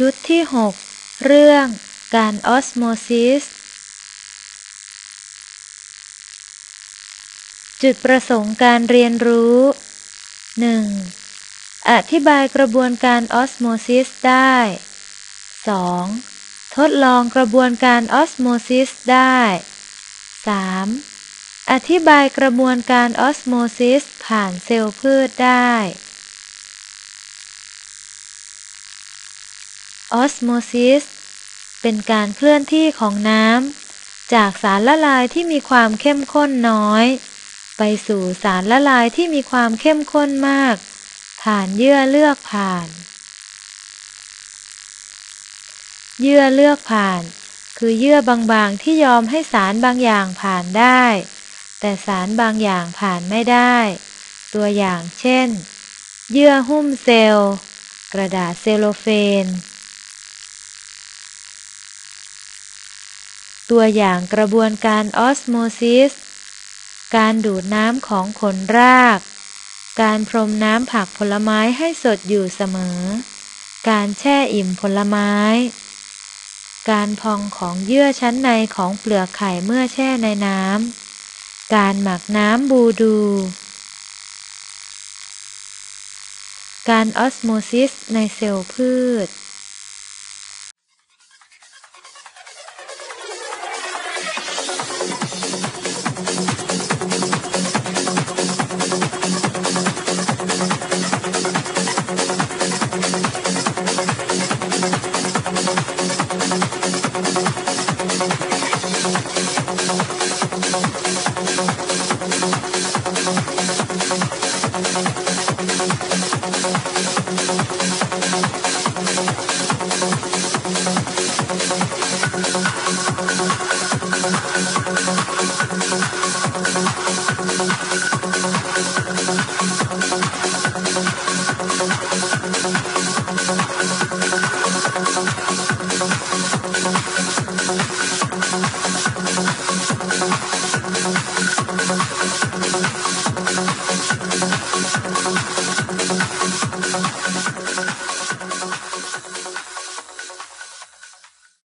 ชุดที่ 6 เรื่องการออสโมซิส จุดประสงค์การเรียนรู้ 1. อธิบายกระบวนการออสโมซิสได้ 2. ทดลองกระบวนการออสโมซิสได้ 3. อธิบายกระบวนการออสโมซิสผ่านเซลล์พืชได้ ออสโมซิสเป็นการเคลื่อนที่ของน้ำจากสารละลายที่มีความเข้มข้นน้อย ไปสู่สารละลายที่มีความเข้มข้นมาก ผ่านเยื่อเลือกผ่าน เยื่อเลือกผ่าน คือเยื่อบางๆที่ยอมให้สารบางอย่างผ่านได้ แต่สารบางอย่างผ่านไม่ได้ ตัวอย่างเช่น เยื่อหุ้มเซลล์ กระดาษเซลโลเฟน ตัวอย่างกระบวนการออสโมซิส การดูดน้ำของขนราก การพรมน้ำผักผลไม้ให้สดอยู่เสมอ การแช่อิ่มผลไม้ การพองของเยื่อชั้นในของเปลือกไข่เมื่อแช่ในน้ำ การหมักน้ำบูดู การออสโมซิสในเซลล์พืช